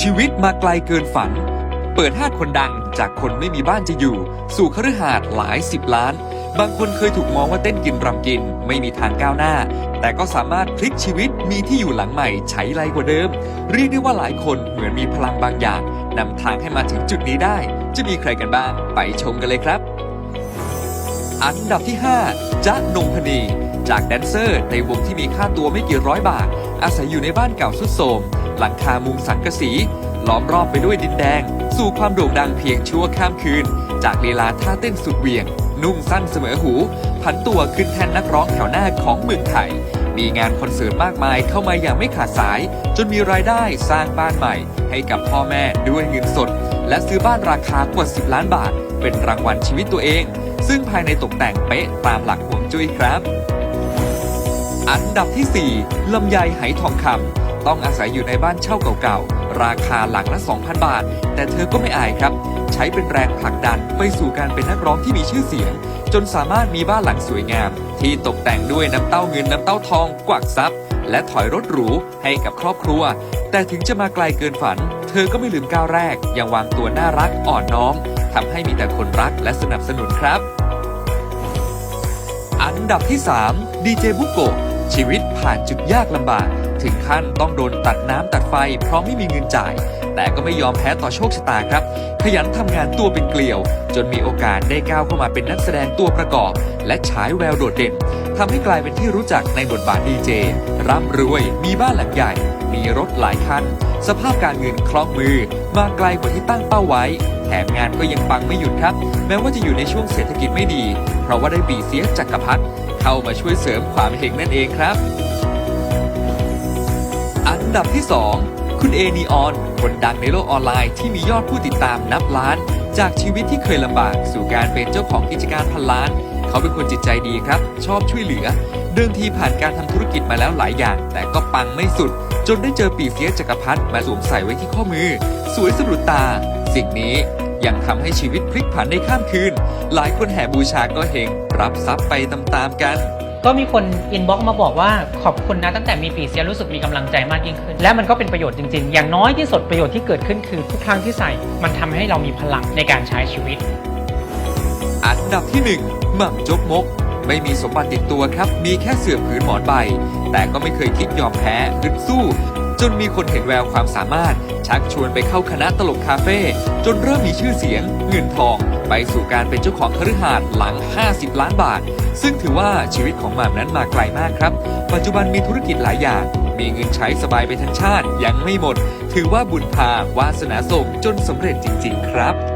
ชีวิตมาไกลเกินฝัน เปิดห้าคนดังจากคนไม่มีบ้านจะอยู่ สู่คฤหาสน์หลายสิบล้าน บางคนเคยถูกมองว่าเต้นกินรำกิน ไม่มีทางก้าวหน้า แต่ก็สามารถพลิกชีวิตมีที่อยู่หลังใหม่ใช้ไรกว่าเดิม เรียกได้ว่าหลายคนเหมือนมีพลังบางอย่างนำทางให้มาถึงจุดนี้ได้ จะมีใครกันบ้างไปชมกันเลยครับ อันดับที่ 5จ๊ะนงพนีจากแดนเซอร์ในวงที่มีค่าตัวไม่กี่ร้อยบาท อาศัยอยู่ในบ้านเก่าสุดโทรม หลังคามุงสังกะสี ล้อมรอบไปด้วยดินแดง สู่ความโด่งดังเพียงชั่วข้ามคืน จากลีลาท่าเต้นสุดเวี่ยง นุ่งสั้นเสมอหู ผันตัวขึ้นแทนนักร้องแถวหน้าของเมืองไทย มีงานคอนเสิร์ตมากมายเข้ามาอย่างไม่ขาดสาย จนมีรายได้สร้างบ้านใหม่ ให้กับพ่อแม่ด้วยเงินสด และซื้อบ้านราคากว่า 10 ล้านบาท เป็นรางวัลชีวิตตัวเอง ซึ่งภายในตกแต่งเป๊ะตามหลักห่วงจุ้ยครับอันดับที่ 4 ลำไยไหทองคำ ต้องอาศัยอยู่ในบ้านเช่าเก่าๆ ราคาหลังละ 2,000 บาท แต่เธอก็ไม่อายครับ ใช้เป็นแรงผลักดันไปสู่การเป็นนักร้องที่มีชื่อเสียง จนสามารถมีบ้านหลังสวยงาม ที่ตกแต่งด้วยน้ำเต้าเงินน้ำเต้าทอง กวักทรัพย์ และถอยรถหรูให้กับครอบครัว แต่ถึงจะมาไกลเกินฝัน เธอก็ไม่ลืมก้าวแรก ยังวางตัวน่ารักอ่อนน้อมทำให้มีแต่คนรักและสนับสนุนครับ อันดับที่3ดีเจบุโกะชีวิตผ่านจุดยากลำบาก ถึงขั้นต้องโดนตัดน้ำตัดไฟ เพราะไม่มีเงินจ่าย แต่ก็ไม่ยอมแพ้ต่อโชคชะตาครับ ขยันทำงานตัวเป็นเกลียว จนมีโอกาสได้ก้าวเข้ามาเป็นนักแสดงตัวประกอบ และฉายแววโดดเด่นทำให้กลายเป็นที่รู้จักในบทบาทดีเจร่ำรวยมีบ้านหลังใหญ่ มีรถหลายคัน สภาพการเงินคล่องมือ มาไกลกว่าที่ตั้งเป้าไว้แถมงานก็ยังปังไม่หยุดครับ แม้ว่าจะอยู่ในช่วงเศรษฐกิจไม่ดี เพราะว่าได้ปีเสียจักรพรรดิเข้ามาช่วยเสริมความเฮงนั่นเองครับ ดับที่ 2 คุณเอนีออน คนดังในโลกออนไลน์ที่มียอดผู้ติดตามนับล้าน จากชีวิตที่เคยลำบากสู่การเป็นเจ้าของกิจการพันล้าน เขาเป็นคนจิตใจดีครับ ชอบช่วยเหลือ เดิมทีผ่านการทำธุรกิจมาแล้วหลายอย่าง แต่ก็ปังไม่สุด จนได้เจอปีเสียจักรพรรดิมาสวมใส่ไว้ที่ข้อมือ สวยสะดุดตา สิ่งนี้ยังทำให้ชีวิตพลิกผันในข้ามคืน หลายคนแห่บูชาก็เฮงรับทรัพย์ไปตามๆกัน ก็มีคนอินบ็อกมาบอกว่าขอบคุณนะตั้งแต่มีปีเสียรู้สึกมีกำลังใจมากยิ่งขึ้น และมันก็เป็นประโยชน์จริงๆ อย่างน้อยที่สุดประโยชน์ที่เกิดขึ้นคือทุกครั้งที่ใส่ มันทำให้เรามีพลังในการใช้ชีวิต อันดับที่1หม่ำจกมก ไม่มีสมบัติติดตัวครับ มีแค่เสื่อผืนหมอนใบ แต่ก็ไม่เคยคิดยอมแพ้ฮึดสู้ จนมีคนเห็นแววความสามารถ ชักชวนไปเข้าคณะตลกคาเฟ่จนเริ่มมีชื่อเสียงเงินทอง ไปสู่การเป็นเจ้าของคฤหาสน์หลัง 50 ล้านบาท ซึ่งถือว่าชีวิตของหม่ำนั้นมาไกลมากครับ ปัจจุบันมีธุรกิจหลายอย่าง มีเงินใช้สบายไปทั้งชาติยังไม่หมด ถือว่าบุญพาวาสนาส่งจนสำเร็จจริง ๆ ครับ